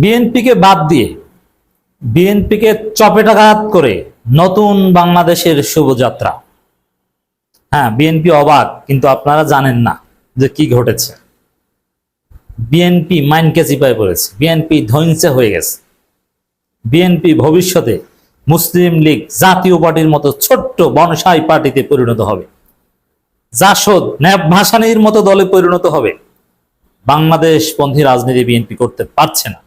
বিএনপিকে বাদ দিয়ে বিএনপিকে চপেটাঘাত করে নতুন বাংলাদেশের শুভযাত্রা। হ্যাঁ বিএনপি অবাক, কিন্তু আপনারা জানেন না যে কি ঘটেছে। বিএনপি মাইনকে চিপায় পড়েছে, বিএনপি ধ্বংসে হয়ে গেছে। বিএনপি ভবিষ্যতে মুসলিম লীগ জাতীয় পার্টির মতো ছোট্ট বনসাই পার্টিতে পরিণত হবে। জাসদ ন্যাব ভাসানির মতো দলে পরিণত হবে। বাংলাদেশ পন্থী রাজনীতি বিএনপি করতে পারছে না।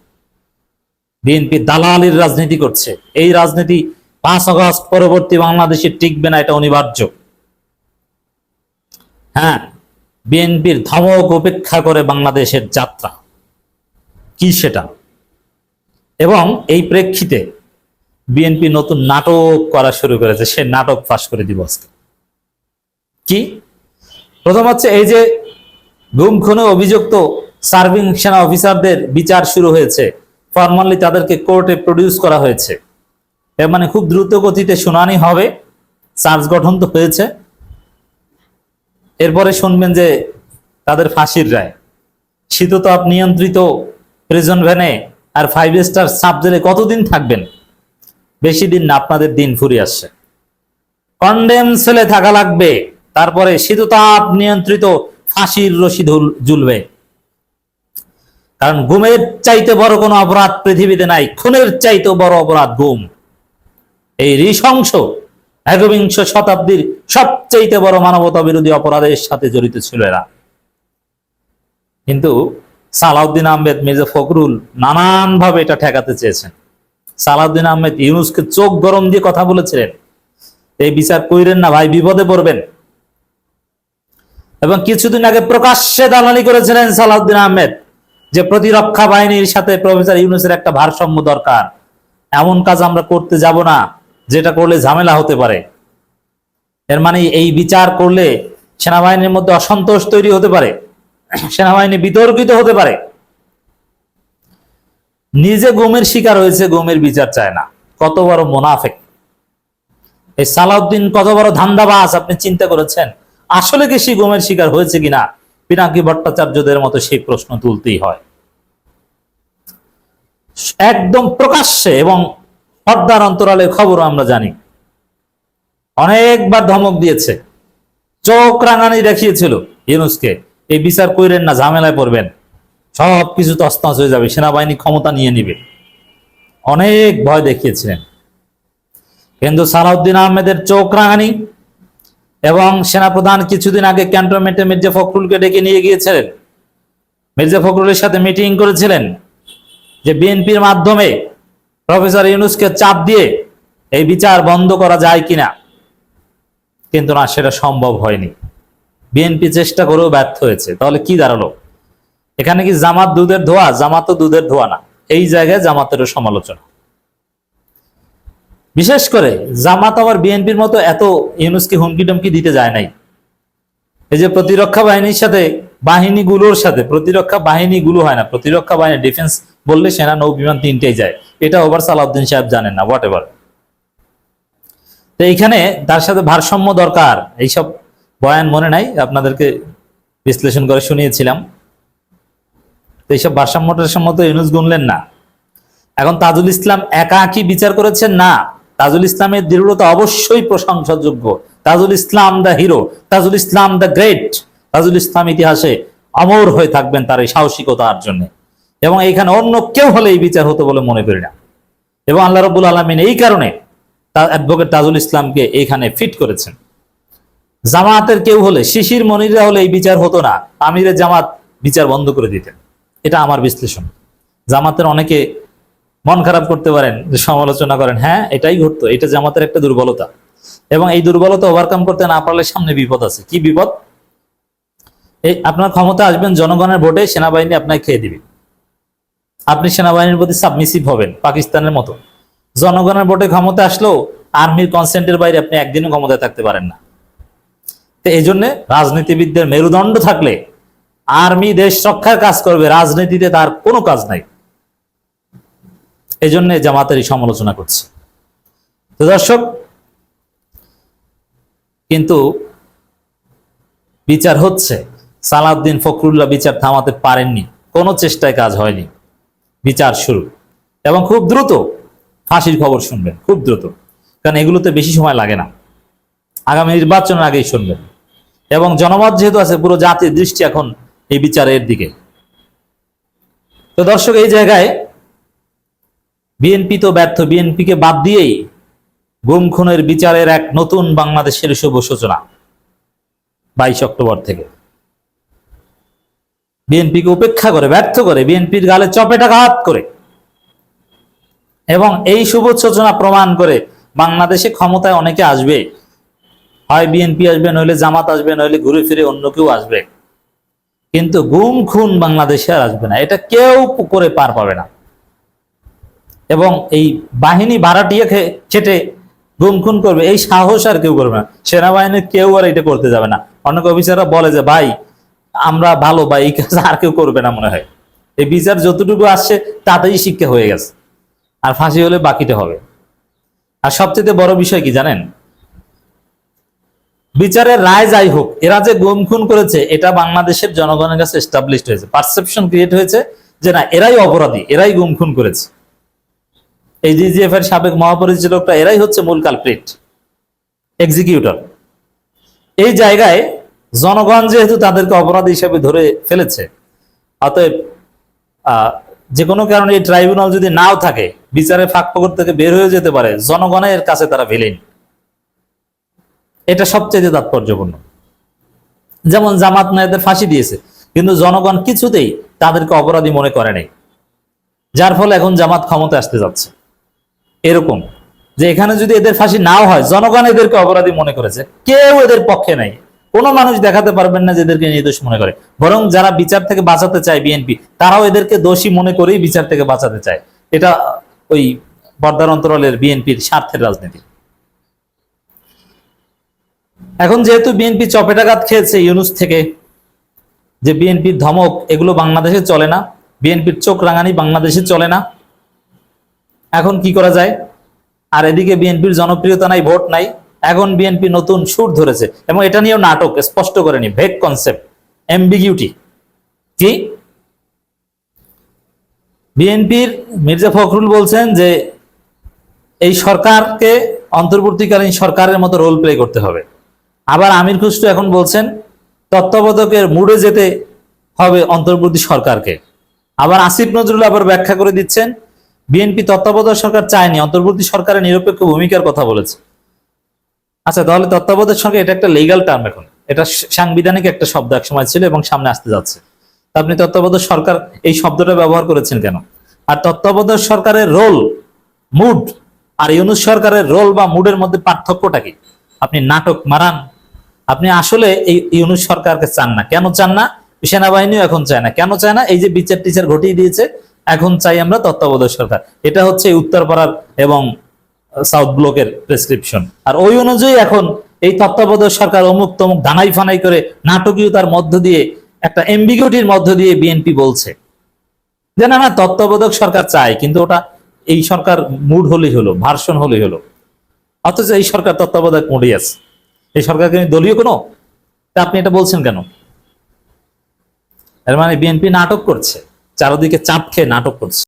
বিএনপি দালালির রাজনীতি করছে। এই রাজনীতি পাঁচ আগস্ট পরবর্তী বাংলাদেশে টিকবে না, এটা অনিবার্য। হ্যাঁ বিএনপির ধমক উপেক্ষা করে বাংলাদেশের যাত্রা। কি সেটা? এবং এই প্রেক্ষিতে বিএনপি নতুন নাটক করা শুরু করেছে, সে নাটক ফাঁস করে দিব আজকে। কি? প্রথম হচ্ছে এই যে গুম খুনে অভিযুক্ত সার্ভিং সেনা অফিসারদের বিচার শুরু হয়েছে। ফর্মালি তাদেরকে কোর্টে প্রডিউস করা হয়েছে। এর মানে খুব দ্রুত গতিতে শুনানি হবে। চার্জ গঠন তো হয়েছে। এরপরে শুনবেন যে তাদের ফাঁসির রায়। শীততাপ নিয়ন্ত্রিত প্রিজন ভ্যানে আর ফাইভ স্টার সাবজেলে কতদিন থাকবেন? বেশি দিন না, আপনাদের দিন ফুরিয়ে আসছে। কন্ডেম সেলে থাকা লাগবে। তারপরে শীততাপ নিয়ন্ত্রিত ফাঁসির রশি ঝুলবে। কারণ গুমের চাইতে বড় কোনো অপরাধ পৃথিবীতে নাই, খুনের চাইতে বড় অপরাধ গুম এই নৃশংস, একবিংশ শতাব্দীর সবচাইতে বড় মানবতা বিরোধী অপরাধের সাথে জড়িত ছিল এরা। কিন্তু সালাউদ্দিন আহমেদ, মির্জা ফখরুল নানান ভাবে এটা ঠেকাতে চেয়েছেন। সালাউদ্দিন আহমেদ ইউনুসকে চোখ গরম দিয়ে কথা বলেছিলেন, এই বিচার কইরেন না ভাই, বিপদে পড়বেন। এবং কিছুদিন আগে প্রকাশ্যে দালালি করেছিলেন সালাউদ্দিন আহমেদ। যে প্রতিরক্ষা বাহিনীর সাথে প্রফেসর ইউনুসের একটা ভারসাম্য দরকার। এমন কাজ আমরা করতে যাব না, যেটা করলে ঝামেলা হতে পারে। এর মানে এই বিচার করলে সেনাবাহিনীর মধ্যে অসন্তোষ তৈরি হতে পারে, সেনাবাহিনী বিতর্কিত হতে পারে। নিজে গুমের শিকার হয়েছে, গুমের বিচার চায় না। কত বড় মোনাফেক। এই সালাউদ্দিন কত বড় ধান্দাবাজ, আপনি চিন্তা করেছেন? আসলে কি সে গুমের শিকার হয়েছে কিনা? পিনাকি ভট্টাচার্যদের মতো সেই প্রশ্ন তুলতেই হয়। একদম প্রকাশ্যে এবং পর্দার অন্তরালের খবরও আমরা জানি। অনেকবার ধমক দিয়েছে। চোখ রাঙানি দেখিয়েছিল ইউনুসকে। এই বিচার কইরেন না, ঝামেলায় পড়বেন। সব কিছু তছনছ হয়ে যাবে, সেনাবাহিনী ক্ষমতা নিয়ে নিবে। অনেক ভয় দেখিয়েছিলেন। কিন্তু সালাউদ্দিন আহমেদের চোখ রাঙানি এবং সেনাপ্রধান কিছুদিন আগে ক্যান্টনমেন্টে মির্জা ফখরুলকে ডেকে নিয়ে গিয়েছিলেন। মির্জা ফখরুলের সাথে মিটিং করেছিলেন যে বিএনপির মাধ্যমে প্রফেসর ইউনুসকে চাপ দিয়ে এই বিচার বন্ধ করা যায় কিনা। কিন্তু না, সেটা সম্ভব হয়নি। বিএনপি চেষ্টা করেও ব্যর্থ হয়েছে। তাহলে কি দাঁড়াল? এখানে কি জামাত দুধের ধোয়া? জামাত দুধের ধোয়া না। এই জায়গায় জামাতেরও সমালোচনা। বিশেষ করে জামাত আবার বিএনপির মতো এত ইউনুসকে হুমকি টমকি দিতে যায় নাই। এই যে প্রতিরক্ষা বাহিনীর সাথে বাহিনীগুলোর সাথে, প্রতিরক্ষা বাহিনীগুলো হয় না, প্রতিরক্ষা বাহিনী, ডিফেন্স বললে সেনা, নৌ বিমান তিনটেই যায়। এটা ওভার সালাউদ্দিন সাহেব জানেন না হোয়াট এভার তো এইখানে তার সাথে ভারসাম্য দরকার, এইসব বয়ান মনে নাই, আপনাদেরকে বিশ্লেষণ করে শুনিয়েছিলাম। তো এইসব ভারসাম্যটার সম্মত ইউনুস গুনলেন না। এখন তাজুল ইসলাম একা কি বিচার করেছেন না তাজুল ইসলামের দৃঢ়তা অবশ্যই প্রশংসাযোগ্য। Tajul Islam the hero, Tajul Islam the great. Tajul Islam ইতিহাসে অমর হয়ে থাকবেন তার এই সাহসিকতার জন্য। এবং এইখানে অন্য কেউ হলে এই বিচার হতো বলে মনে করি না। এবং আল্লাহ রবুল আলমিন এই কারণে অ্যাডভোকেট তাজুল ইসলামকে এইখানে ফিট করেছেন। জামাতের কেউ হলে, শিশির মনিরা হলে এই বিচার হতো না। আমিরের জামাত বিচার বন্ধ করে দিতেন। এটা আমার বিশ্লেষণ। জামাতের অনেকে মন খারাপ করতে পারেন সমালোচনা করেন হ্যাঁ এটাই ঘটতো, এটা জামাতের একটা দুর্বলতা। এবং এই দুর্বলতা ওভারকাম করতে না পারলে সামনে বিপদ আছে। কি বিপদ? এই আপনার ক্ষমতা আসবেন জনগণের ভোটে, সেনাবাহিনী আপনাকে খেয়ে দিবে। আপনি সেনাবাহিনীর প্রতি সাবমিসিভ হবেন, পাকিস্তানের মতো। জনগণের ভোটে ক্ষমতা আসলেও আর্মির কনসেন্টের বাইরে আপনি একদিনও ক্ষমতায় থাকতে পারেন না। তো এই জন্য রাজনীতিবিদদের মেরুদণ্ড থাকলে আর্মি দেশ রক্ষার কাজ করবে, রাজনীতিতে তার কোনো কাজ নাই। এই জন্য জামাতের এই সমালোচনা করছে। তো দর্শক, কিন্তু বিচার হচ্ছে। সালাউদ্দিন ফখরুল্লাহ বিচার থামাতে পারেননি, কোনো চেষ্টায় কাজ হয়নি, বিচার শুরু। এবং খুব দ্রুত ফাঁসির খবর শুনবেন, খুব দ্রুত। কারণ এগুলোতে বেশি সময় লাগে না। আগামী নির্বাচনের আগেই শুনবেন। এবং জনমত যেহেতু আছে, পুরো জাতির দৃষ্টি এখন এই বিচারের দিকে। তো দর্শক, এই জায়গায় বিএনপি তো ব্যর্থ। বিএনপিকে বাদ দিয়েই গুম খুনের বিচারের এক নতুন বাংলাদেশের শুভ সূচনা বাইশ অক্টোবর থেকে। বিএনপিকে উপেক্ষা করে, ব্যর্থ করে বিএনপির গালে চপেটাঘাত করে এবং এই শুভ সূচনা প্রমাণ করে বাংলাদেশে ক্ষমতায় অনেকে আসবে। হয় বিএনপি আসবে, নইলে জামাত আসবে, নইলে ঘুরে ফিরে অন্য কেউ আসবে। কিন্তু গুম খুন বাংলাদেশে আর আসবে না। এটা কেউ করে পার পাবে না। এবং এই বাহিনী ভাড়াটিয়ে খে- খেটে গুম খুন করবে। এই সাহস আর কেউ করবে না। সেনাবাহিনীর কেউ আর এটা করতে যাবে না। অনেক অফিসাররা বলে যে, ভাই, আমরা ভালো বা এই কাজ আর কেউ করবে না, মনে হয়। এই বিচার যতটুকু আসছে, তাতেই শিক্ষা হয়ে গেছে। আর ফাঁসি হলে বাকিটা হবে। আর সবচেয়ে বড় বিষয় কি জানেন? বিচারের রায় যাই হোক, এরা যে গুম খুন করেছে, এটা বাংলাদেশের জনগণের কাছে এস্টাবলিশড হয়েছে। পারসেপশন ক্রিয়েট হয়েছে যে, না, এরাই অপরাধী, এরাই গুম খুন করেছে। এই ডিজিএফ এর সাবেক মহাপরিচালকটা এরাই হচ্ছে মূল কালপ্রিট এক্সিকিউটর এই জায়গায় জনগণ যেহেতু তাদেরকে অপরাধী হিসেবে ধরে ফেলেছে, অতএব যে কোনো কারণে এই ট্রাইব্যুনাল যদি নাও থাকে বিচারে ফাঁক ফকর থেকে বের হয়ে যেতে পারে, জনগণের কাছে তারা ভিলেন এটা সবচেয়ে তাৎপর্যপূর্ণ। যেমন জামাত নায়দের ফাঁসি দিয়েছে, কিন্তু জনগণ কিছুতেই তাদেরকে অপরাধী মনে করে নাই, যার ফলে এখন জামাত ক্ষমতা আসতে যাচ্ছে। এরকম যে এখানে যদি এদের ফাঁসি নাও হয়, জনগণ এদেরকে অপরাধী মনে করেছে। কেউ এদের পক্ষে নাই। কোনো মানুষ দেখাতে পারবেন না যে এদেরকে নির্দোষ মনে করে। বরং যারা বিচার থেকে বাঁচাতে চায় বিএনপি, তারাও এদেরকে দোষী মনে করেই বিচার থেকে বাঁচাতে চায়। এটা ওই পর্দার অন্তরালের বিএনপির স্বার্থের রাজনীতি। এখন যেহেতু বিএনপি চপেটাঘাত খেয়েছে ইউনুস থেকে, যে বিএনপির ধমক, এগুলো বাংলাদেশে চলে না। বিএনপির চোখ রাঙানি বাংলাদেশে চলে না। এখন কি করা যায়? আর এদিকে বিএনপির জনপ্রিয়তা নাই, ভোট নাই। এখন বিএনপি নতুন সুর ধরেছে। এবং এটা নিয়েও নাটক, স্পষ্ট করেনি ভেক কনসেপ্ট এমবিগিউটি কি? বিএনপির মির্জা ফখরুল বলছেন যে, এই সরকারকে অন্তর্বর্তীকালীন সরকারের মতো রোল প্লে করতে হবে। আবার আমির খুসরু এখন বলছেন, তত্ত্বাবধায়কের মুডে যেতে হবে অন্তর্বর্তী সরকারকে। আবার আসিফ নজরুল আবার ব্যাখ্যা করে দিচ্ছেন বিএনপি তত্ত্বাবধায়ক সরকার চায়নি, অন্তর্বর্তী সরকারের নিরপেক্ষ ভূমিকার কথা বলেছে। আচ্ছা তাহলে তত্ত্বাবধায়ক সরকার, এটা একটা লিগ্যাল টার্ম এখন। এটা সাংবিধানিক একটা শব্দ এক সময় ছিল এবং সামনে আসতে যাচ্ছে। আপনি তত্ত্বাবধায়ক সরকার এই শব্দটা ব্যবহার করেছেন কেন? আর তত্ত্বাবধায়ক সরকারের রোল মুড আর ইউনুস সরকারের রোল বা মুডের মধ্যে পার্থক্যটা কি? আপনি নাটক মারান। আপনি আসলে এই ইউনুস সরকারকে চান না। কেন চান না? সেনাবাহিনীও এখন চায় না। কেন চায় না? এই যে বিচার টিচার ঘটিয়ে দিয়েছে এখন চাই আমরা তত্ত্বাবধায়ক সরকার। এটা হচ্ছে উত্তরপাড়ার এবং সাউথ ব্লকের প্রেসক্রিপশন। আর ওই অনুযায়ী এখন এই তত্ত্বাবধায়ক সরকার অমুক তমুক দানাই ফানাই করে নাটকীয়তার মধ্য দিয়ে একটা এমবিগিউটির মধ্য দিয়ে বিএনপি বলছে। যে না না, তত্ত্বাবধায়ক সরকার চায় কিন্তু ওটা এই সরকার মুড হলেই হলো, ভার্সন হলেই হলো। অথচ এই সরকার তত্ত্বাবধায়ক মুডই আছে। এই সরকারকে দলীয় কোনো? তা আপনি এটা বলছেন কেন? এর মানে বিএনপি নাটক করছে। চারদিকে চাপ খেয়ে নাটক করছে।